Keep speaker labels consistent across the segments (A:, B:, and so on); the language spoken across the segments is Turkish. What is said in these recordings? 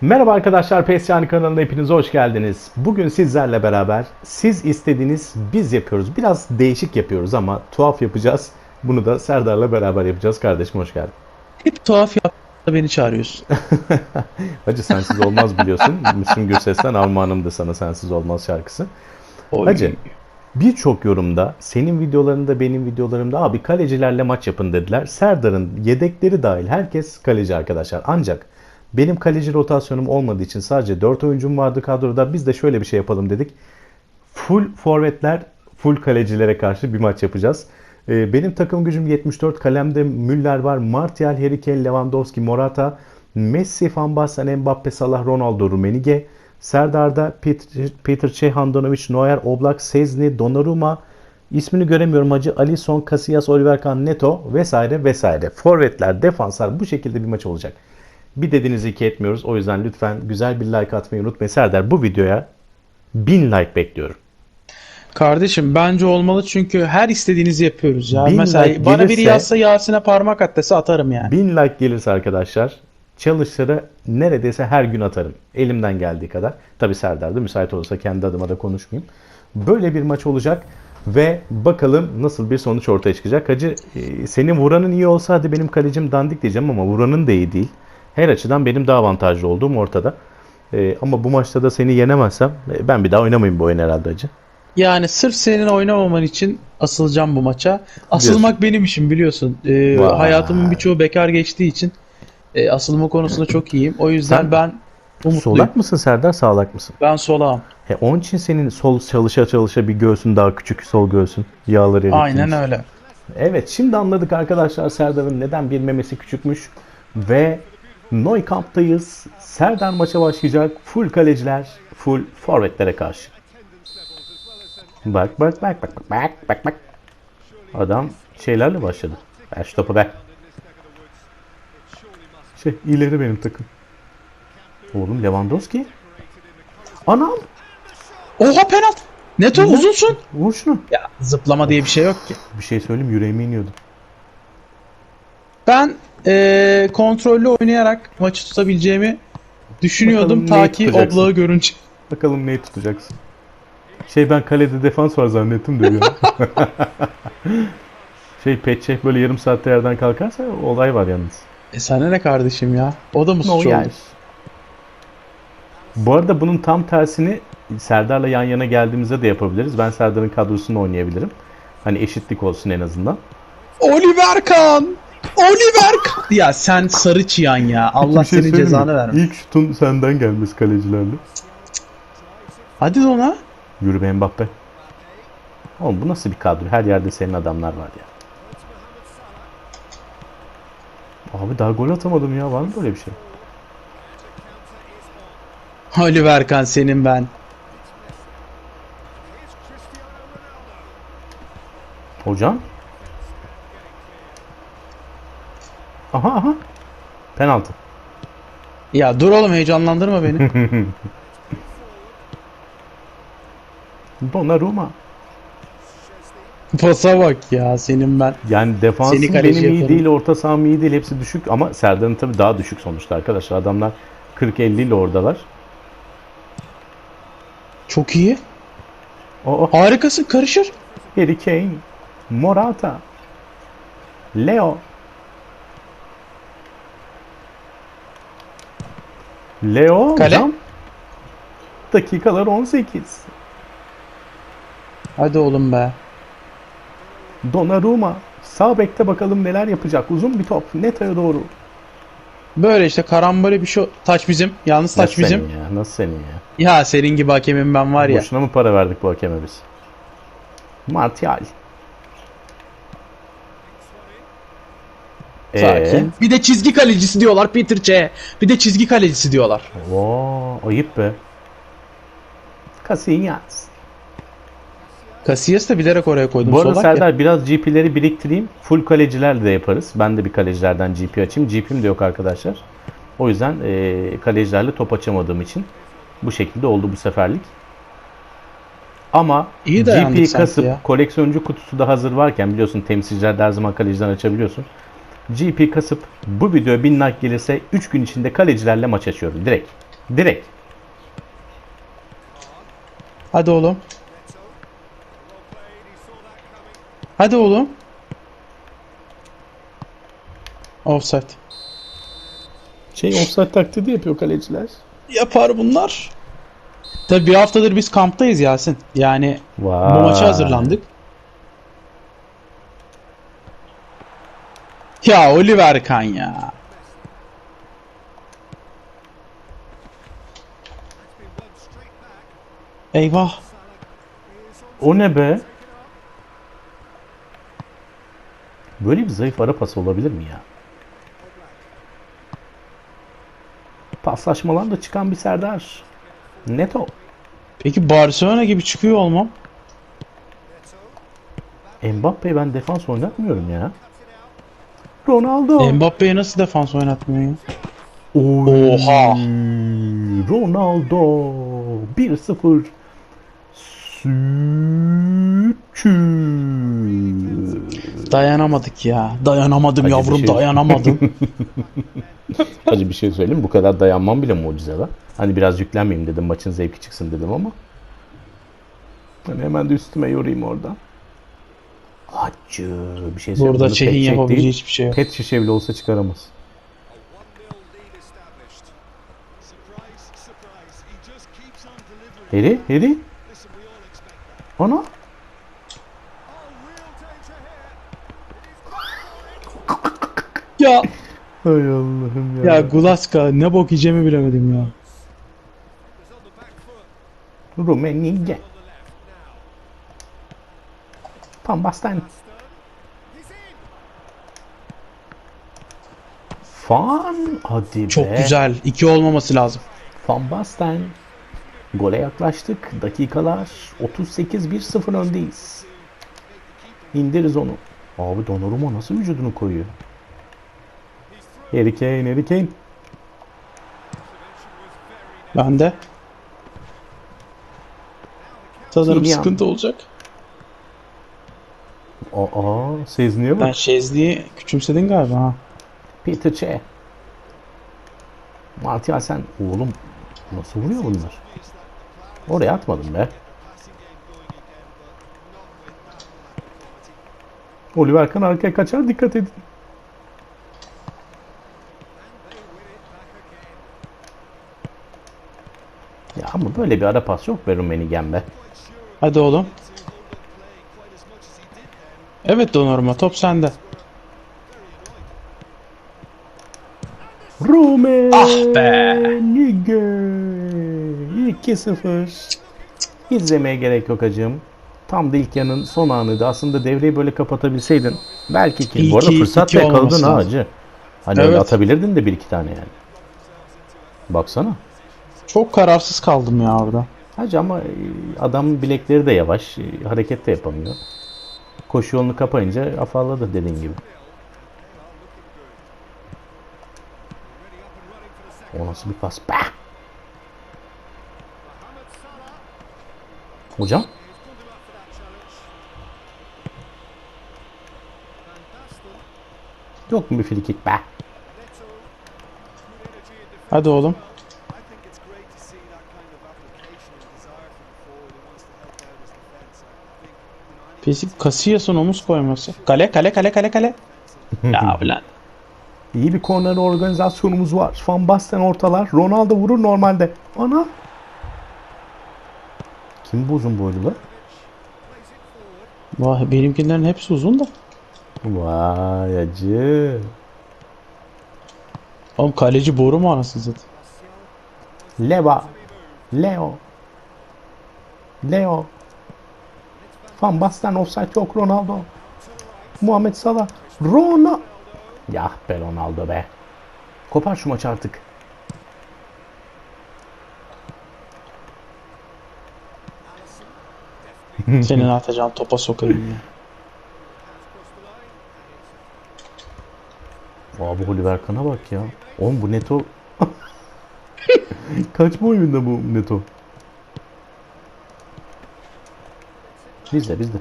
A: Merhaba arkadaşlar PES Yani kanalına hepiniz hoş geldiniz. Bugün sizlerle beraber siz istediğiniz biz yapıyoruz. Biraz değişik yapıyoruz ama tuhaf yapacağız. Bunu da Serdar'la beraber yapacağız. Kardeşim hoş geldin.
B: Hep tuhaf yaptığında beni çağırıyorsun.
A: Hacı sensiz olmaz biliyorsun. Müslüm Gürses'ten Armağanım da sana sensiz olmaz şarkısı.
B: Oy.
A: Hacı birçok yorumda senin videolarında benim videolarımda abi kalecilerle maç yapın dediler. Serdar'ın yedekleri dahil herkes kaleci arkadaşlar. Ancak benim kaleci rotasyonum olmadığı için sadece 4 oyuncum vardı kadroda. Biz de şöyle bir şey yapalım dedik. Full forvetler, full kalecilere karşı bir maç yapacağız. Ee, Benim takım gücüm 74. Kalemde Müller var. Martial, Harry Kane, Lewandowski, Morata, Messi, Van Basten, Mbappe, Salah, Ronaldo, Rumenige. Serdar'da Peter, Peter Cech, Handanovic, Neuer, Oblak, Sezni, Donnarumma, ismini göremiyorum hacı, Alisson, Casillas, Oliver Kahn, Neto vesaire vesaire. Forvetler, defanslar bu şekilde bir maç olacak. Bir dediğinizi iki etmiyoruz. O yüzden lütfen güzel bir like atmayı unutmayın. Serdar bu videoya 1000 like bekliyorum.
B: Kardeşim bence olmalı çünkü her istediğinizi yapıyoruz ya.
A: Bin
B: Mesela
A: like
B: bana biri
A: gelirse-
B: yazsa Yasin'e parmak at dese atarım yani.
A: 1000 like gelirse arkadaşlar challenge'ları neredeyse her gün atarım. Elimden geldiği kadar. Tabi Serdar da müsait olursa kendi adıma da konuşmayayım. Böyle bir maç olacak ve bakalım nasıl bir sonuç ortaya çıkacak. Hacı e, senin vuranın iyi olsa hadi benim kalecim dandik diyeceğim ama vuranın da iyi değil. Her açıdan benim daha avantajlı olduğum ortada. E, ama bu maçta da seni yenemezsem e, ben bir daha oynamayayım bu oyun herhalde hacı.
B: Yani sırf senin oynamaman için asılacağım bu maça. Asılmak benim işim biliyorsun.
A: Vay.
B: hayatımın birçoğu bekar geçtiği için e, asılma konusunda çok iyiyim. O yüzden
A: Sen
B: ben umutluyum.
A: Solak mısın Serdar sağlak mısın?
B: Ben solağım.
A: He, onun için senin sol çalışa çalışa bir göğsün daha küçük sol göğsün. Yağları eritmiş.
B: Aynen öyle.
A: Evet şimdi anladık arkadaşlar Serdar'ın neden bir memesi küçükmüş. Ve Neukamp'tayız. Serdar maça başlayacak. Full kaleciler, full forvetlere karşı. Bak bak bak bak bak bak bak bak. Adam şeylerle başladı. Ver şu topu ver. Şey ileri benim takım. Oğlum Lewandowski. Anam.
B: Oha penaltı. Neto
A: Ne?
B: uzunsun.
A: Vur şunu.
B: Ya zıplama diye bir şey yok ki.
A: Bir şey söyleyeyim yüreğime iniyordu.
B: Ben eee kontrollü oynayarak maçı tutabileceğimi düşünüyordum
A: Bakalım neyi
B: ta ki
A: tutacaksın?
B: oblağı görünce.
A: Bakalım neyi tutacaksın. Şey ben kalede defans var zannettim de bir an. şey Petçeh böyle yarım saatte yerden kalkarsa olay var yalnız.
B: E sana ne kardeşim ya? O da mı suç oldu?
A: Bu arada bunun tam tersini Serdar'la yan yana geldiğimizde de yapabiliriz. Ben Serdar'ın kadrosunu oynayabilirim. Hani eşitlik olsun en azından.
B: Oliver Kahn! Oliver Kahn! Ya sen sarı çıyan ya. Allah
A: şey
B: senin cezanı vermesin.
A: İlk şutun senden gelmesi kalecilerle.
B: Hadi de ona.
A: Yürü be Mbappe. Oğlum bu nasıl bir kadro? Her yerde senin adamlar var ya. Abi daha gol atamadım ya. Var mı böyle bir şey?
B: Oliver Kahn senin ben.
A: Hocam? Aha aha. Penaltı.
B: Ya dur oğlum heyecanlandırma beni.
A: Donnarumma.
B: Pasa bak ya senin ben.
A: Yani defansım
B: Seni
A: benim iyi
B: yaparım.
A: değil, orta saham iyi değil. Hepsi düşük ama Serdar'ın tabii daha düşük sonuçta arkadaşlar. Adamlar 40-50 ile oradalar.
B: Çok iyi.
A: O
B: Harikasın karışır.
A: Harry Kane, Morata, Leo. Leo
B: Kale.
A: hocam. Dakikalar 18.
B: Hadi oğlum be.
A: Donnarumma. Sağ bekte bakalım neler yapacak. Uzun bir top. Neta'ya doğru.
B: Böyle işte karambole bir şey. Taç bizim. Yalnız taç
A: Nasıl
B: bizim.
A: senin ya? Nasıl senin ya?
B: Ya senin gibi hakemim ben var ya.
A: Boşuna mı para verdik bu hakeme biz? Martial. Ee,
B: Sakin. Bir de çizgi kalecisi diyorlar Peter Cech. Bir de çizgi kalecisi diyorlar.
A: Oo, ayıp be. Casillas.
B: Casillas da bilerek oraya koydum.
A: Bu arada
B: solak ya.
A: Serdar biraz GP'leri biriktireyim. Full kalecilerle de yaparız. Ben de bir kalecilerden GP açayım. GP'm de yok arkadaşlar. O yüzden e, kalecilerle top açamadığım için bu şekilde oldu bu seferlik. Ama
B: İyi dayandık
A: GP
B: sanki
A: kasıp
B: ya.
A: koleksiyoncu kutusu da hazır varken biliyorsun temsilciler de her zaman kaleciden açabiliyorsun. GP kasıp bu video 1000 like gelirse 3 gün içinde kalecilerle maç açıyorum direkt. Direkt.
B: Hadi oğlum. Hadi oğlum. Offside.
A: Şey offside taklidi yapıyor kaleciler.
B: Yapar bunlar. Tabi bir haftadır biz kamptayız Yasin. Yani
A: Vay.
B: bu maça hazırlandık. Ya Oliver Kahn ya. Eyvah.
A: O ne be? Böyle bir zayıf ara pası olabilir mi ya? Paslaşmalarında çıkan bir Serdar. Neto.
B: Peki Barcelona gibi çıkıyor olmam.
A: Mbappe'yi ben defans oynatmıyorum ya. Ronaldo.
B: Mbappe'ye nasıl defans oynatmıyor ya?
A: Oy.
B: Oha.
A: Ronaldo 1-0 Süçü.
B: Dayanamadık ya. Dayanamadım
A: Hadi
B: yavrum
A: şey-
B: dayanamadım.
A: Hacı bir şey söyleyeyim bu kadar dayanmam bile mucize lan. Hani biraz yüklenmeyeyim dedim maçın zevki çıksın dedim ama. Hani hemen de üstüme yorayım oradan. Hacı bir şey söyleyeyim.
B: Burada Çeh'in yapabileceği
A: değil,
B: hiçbir şey yok.
A: Pet şişe bile olsa çıkaramaz.
C: 1-0 lead established. Surprise, surprise. He just keeps on delivering.
A: Harry, Harry.
C: Listen, we all expect that.
A: Ana.
B: Ya
A: Hay Allah'ım ya.
B: ya Gulaska ne bok yiyeceğimi bilemedim ya.
C: He's
A: Van Basten. Fan. Hadi
B: Çok
A: be.
B: güzel. İki olmaması lazım.
A: Van Basten. Gole yaklaştık. Dakikalar 38 1-0 öndeyiz. İndiririz onu. Abi Donnarumma nasıl vücudunu koyuyor? Harry Kane, Harry Kane.
B: Ben de. Sanırım sıkıntı olacak.
A: Aa, Sezni'ye
B: Ben
A: bak.
B: Şezli'yi küçümsedin galiba ha.
A: Peter Che. Martial sen. Oğlum nasıl vuruyor bunlar? Oraya atmadım be. Oliver Kahn arkaya kaçar dikkat edin. Ya ama böyle bir ara pas yok be Rummeniggen be.
B: Hadi oğlum. Evet Donnarumma top sende.
A: Rummenigge.
B: Ah be.
A: 2-0. İzlemeye gerek yok hacım. Tam da ilk yanın son anıydı. Aslında devreyi böyle kapatabilseydin. Belki ki.
B: İyi
A: Bu arada
B: ki
A: fırsat
B: iki
A: yakaladın
B: olması
A: ha
B: lazım.
A: hacı. Hani öyle
B: Evet.
A: atabilirdin de bir iki tane yani. Baksana.
B: Çok kararsız kaldım ya orada.
A: Hacı ama e, adamın bilekleri de yavaş. e, Hareket de yapamıyor. Koşu yolunu kapayınca afalladı dediğin gibi. O nasıl bir pas? Bah! Hocam? Yok mu bir frikik? Bah!
B: Hadi oğlum. Pesik Casillas'ın omuz koyması. Kale kale kale kale kale. ya ulan.
A: İyi bir korner organizasyonumuz var. Van Basten ortalar. Ronaldo vurur normalde. Ana! Kim bu uzun boylu lan?
B: Vay benimkilerin hepsi uzun da.
A: Vay acı.
B: Oğlum kaleci boru mu anasını satayım?
A: Leva. Leo. Leo. Van Basten offside yok Ronaldo. Muhammed Salah. Rona. Yah be Ronaldo be. Kopar şu maçı artık.
B: Senin atacağın topa sokayım ya.
A: Abi Oliver Kahn'a bak ya. Oğlum bu Neto... Kaç boyunda bu Neto? Bizde bizde.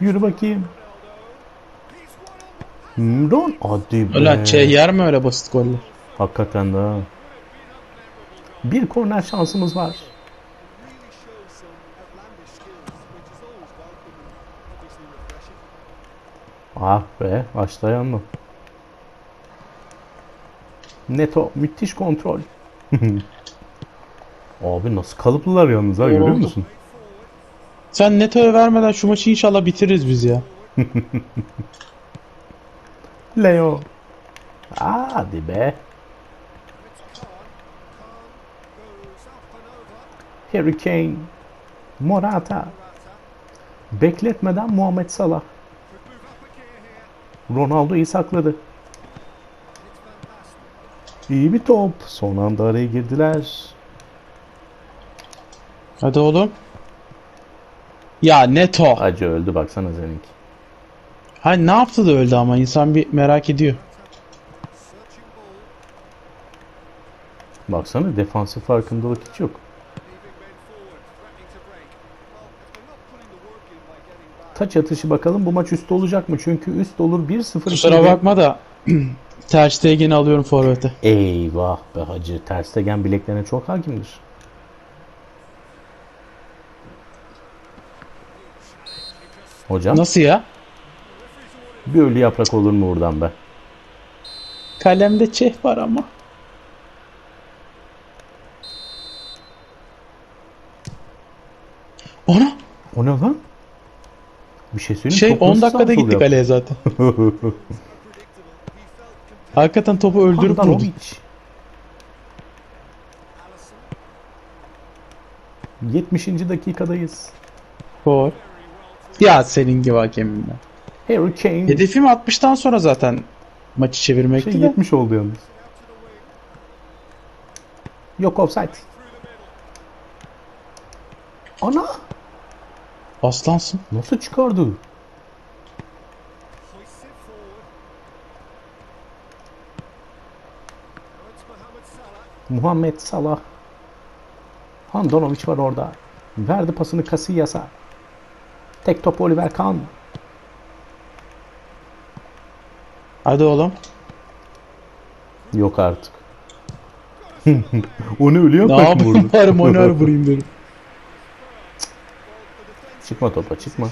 A: Yürü bakayım. Ron hadi be.
B: Ulan şey yer mi öyle basit goller?
A: Hakikaten de ha. Bir korner şansımız var. Ah be başlayan mı? Neto müthiş kontrol. Abi nasıl kalıplılar yalnız ha görüyor
B: Oldu.
A: musun?
B: Sen Neto'ya vermeden şu maçı inşallah bitiririz biz ya.
A: Leo. Hadi be. Harry Kane. Morata. Bekletmeden Muhammed Salah. Ronaldo'yu sakladı. İyi bir top. Son anda araya girdiler.
B: Hadi oğlum. Ya Neto.
A: Acı öldü baksana seninki.
B: Ha ne yaptı da öldü ama insan bir merak ediyor.
A: Baksana defansif farkındalık hiç yok. Taç atışı bakalım bu maç üst olacak mı? Çünkü üst olur 1-0.
B: Kusura bakma da Ter Stegen'i alıyorum forvete.
A: Eyvah be hacı. Ter Stegen bileklerine çok hakimdir. Hocam
B: Nasıl ya?
A: bir ölü yaprak olur mu buradan be?
B: Kalemde çeh var ama. Ona
A: O ne lan? Bir şey söyleyeyim
B: şey
A: top
B: 10
A: nasıl
B: dakikada gitti kaleye zaten. Hakikaten topu öldürüp vurdu.
A: Handanovic. 70. dakikadayız.
B: Gol. Ya senin gibi hakemim ben.
A: Harry Kane.
B: Hedefim 60'tan sonra zaten maçı çevirmekti
A: Şey
B: de.
A: 70 oldu yalnız. Yok offside. Ana!
B: Aslansın.
A: Nasıl çıkardı? Muhammed Salah. Handanovic var orada. Verdi pasını Casillas'a. Tek top Oliver Kahn.
B: Hadi oğlum.
A: Yok artık. Onu ölüyor
B: Ne yapayım bari Moner vurayım dedim.
A: Çıkma topa çıkma.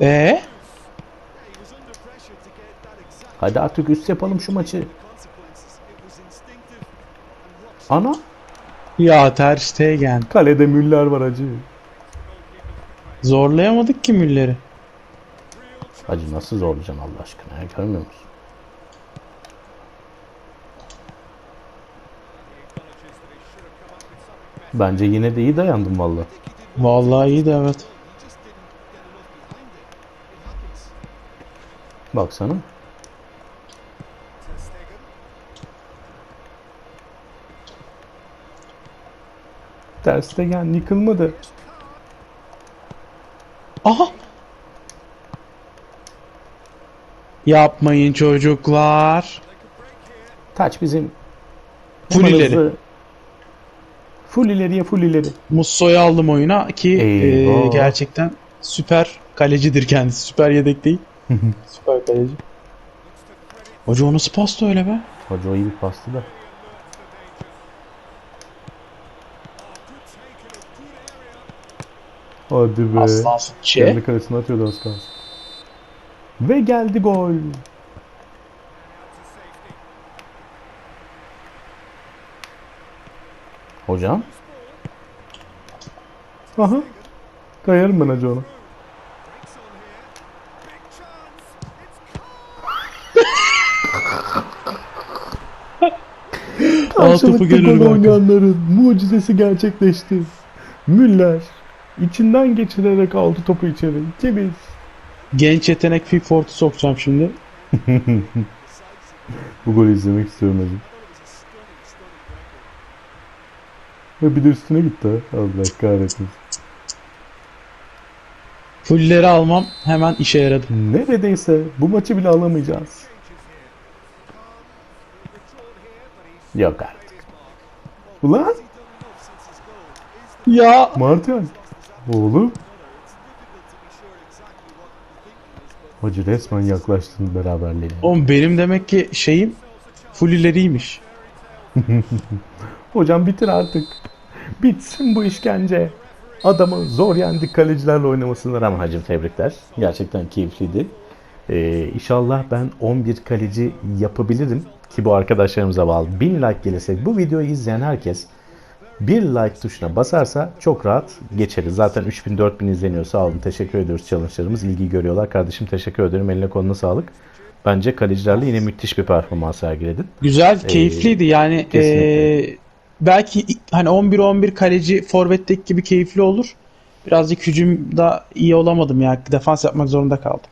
B: Ee?
A: Hadi artık üst yapalım şu maçı. Ana
B: Ya Ter Stegen.
A: kalede Müller var acı.
B: Zorlayamadık ki Müller'i.
A: Hacı nasıl zorlayacaksın Allah aşkına ya görmüyor musun? Bence yine de iyi dayandım valla.
B: Vallahi iyi de evet.
C: He
A: Terste gel yıkılmadı.
B: Aha. Yapmayın çocuklar.
A: Taç bizim.
B: Full ileri.
A: Full ileriye full ileri.
B: Musso'yu aldım oyuna ki e, gerçekten süper kalecidir kendisi. Süper yedek değil. süper kaleci. Hoca o nasıl pastı öyle be?
A: Hacı o iyi bir pastı da. Hadi be.
B: Aslansın. Şey.
A: Kendi kalesine atıyordu az kalsın. Ve geldi gol. Hocam. Aha. Kayarım ben.
B: Al topu
A: Karşılıklı
B: gelir
A: gol oynayanların mucizesi gerçekleşti. Müller içinden geçirerek aldı topu içeri. Temiz.
B: Genç yetenek Fit Fort'u sokacağım şimdi.
A: Bu golü izlemek istiyorum hacı. Ve bir de üstüne gitti ha. Allah kahretsin.
B: Fullleri almam hemen işe yaradı.
A: Neredeyse bu maçı bile alamayacağız. Yok artık. Ulan
B: Ya
A: Martial. Oğlum. Hacı resmen yaklaştın beraberliğe.
B: oğlum benim demek ki şeyim full ileriymiş.
A: Hocam bitir artık. Bitsin bu işkence. Adamı zor yendik kalecilerle oynamasına rağmen hacım tebrikler. Gerçekten keyifliydi. Ee, inşallah ben 11 kaleci yapabilirim ki bu arkadaşlarımıza bağlı. 1000 like gelirse bu videoyu izleyen herkes bir like tuşuna basarsa çok rahat geçeriz. Zaten 3000-4000 izleniyor. Sağ olun. Teşekkür ediyoruz challenge'larımız. ilgi görüyorlar. Kardeşim teşekkür ederim. Eline koluna sağlık. Bence kalecilerle yine müthiş bir performans sergiledin.
B: Güzel, keyifliydi yani.
A: kesinlikle.
B: eee, belki hani 11-11 kaleci forvetteki gibi keyifli olur. Birazcık hücumda iyi olamadım ya. Defans yapmak zorunda kaldım.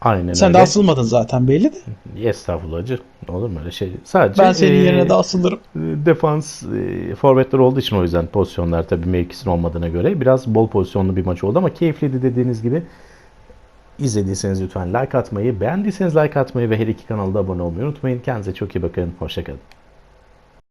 A: Aynen
B: Sen
A: öyle.
B: de asılmadın zaten belli de.
A: Estağfurullah hacı. Olur mu öyle şey? Sadece
B: Ben senin
A: e,
B: yerine de asılırım.
A: defans e, forvetler olduğu için o yüzden pozisyonlar tabii mevkisinin olmadığına göre biraz bol pozisyonlu bir maç oldu ama keyifliydi dediğiniz gibi. İzlediyseniz lütfen like atmayı, beğendiyseniz like atmayı ve her iki kanalda abone olmayı unutmayın. Kendinize çok iyi bakın. Hoşçakalın.